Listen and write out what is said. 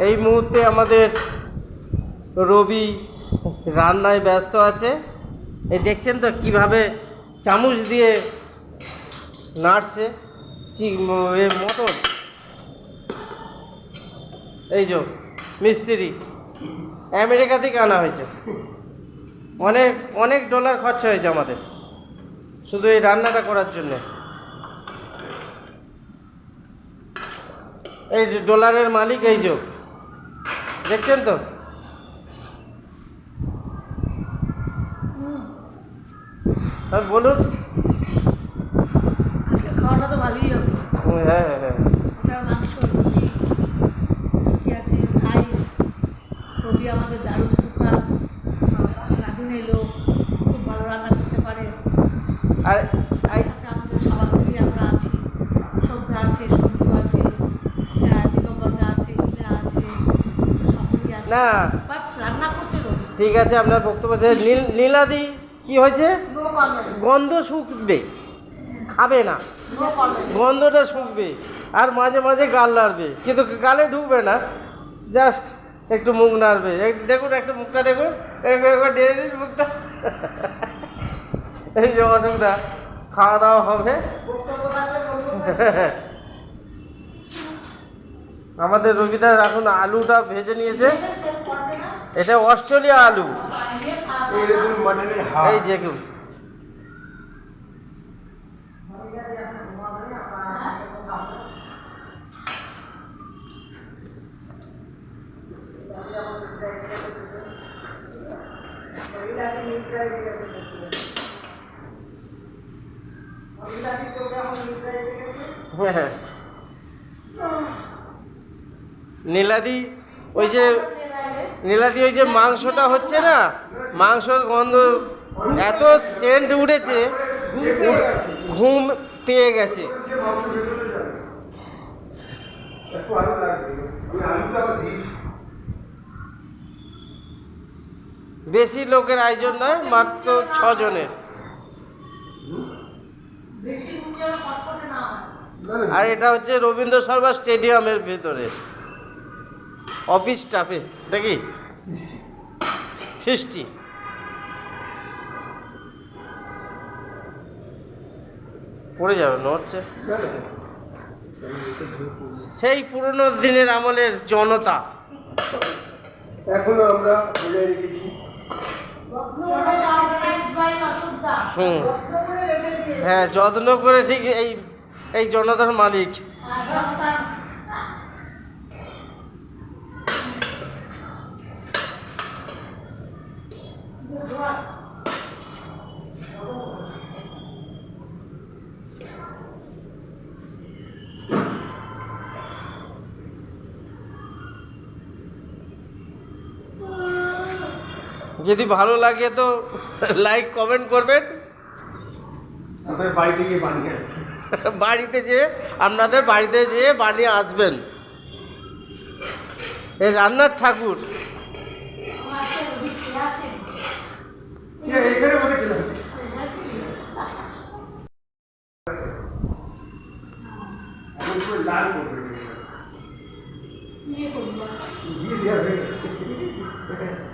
এই মুহূর্তে আমাদের রবি রান্নায় ব্যস্ত আছে। এই দেখছেন তো কীভাবে চামচ দিয়ে নাড়ছে। চি- ম- এ মটর এই যে মিস্ত্রি, আমেরিকা থেকে আনা হয়েছে। অনেক অনেক ডলার খরচা হয়েছে আমাদের। শুধু এই রান্নাটা করার জন্য। এই ডলারের মালিক এই যে। দেখছেন তো? বলুন। খাওয়াটা তো ভালোই হবে। হ্যাঁ হ্যাঁ হ্যাঁ। ওটা মাংস রুটি কি আছে? রাইস রবি আমাদের দারুণ কুকার রাধুন এলো খুব ভালো রান্না করতে পারে। আর তার সাথে আমাদের সভাপতি আমরা আছি শ্রদ্ধা আছে সন্তু আছে আহ, দিগম্বরদা আছে লীলা আছে সকলেই আছে না। ঠিক আছে, আপনার বক্তব্য আছে নীল, নীলাদি, কি হয়েছে? গন্ধ শুকবে। খাবে না। গন্ধটা শুকবে। আর মাঝে মাঝে গাল নাড়বে। কিন্তু গালে ঢুকবে না। জাস্ট একটু মুখ নাড়বে। দেখুন, একটা মুখটা দেখুন। এক- একবার মুখটা। এই যে অসুবিধা খাওয়া দাওয়া হবে। আমাদের রবিদার এখন আলুটা ভেজে নিয়েছে। এটা অস্ট্রেলিয়া আলু। এই দেখুন এই দেখুন হ্যাঁ। নীলাদি ওই যে নীলাদি ওই যে মাংসটা হচ্ছে না? মাংসর গন্ধ এত সেন্ট উঠেছে ঘুম পেয়ে গেছে। বেশি লোকের আয়োজন নয় মাত্র ছজনের। আর এটা হচ্ছে রবীন্দ্র সরবার স্টেডিয়ামের ভেতরে। অফিস স্টাফে দেখি ফিস্টি। পড়ে যাবে নড়ছে। সেই পুরনো দিনের আমলের জনতা। এখনও আমরা বজায় রেখেছি। হুম। হ্যাঁ যত্ন করে ঠিক এই এই জনতার মালিক। যদি ভালো লাগে তো লাইক কমেন্ট করবেন। বাড়িতে গিয়ে বানিয়ে বাড়িতে যেয়ে আপনাদের বাড়িতে যেয়ে বানিয়ে আসবেন। এই রান্নার ঠাকুর। দিয়ে দেওয়া হয়ে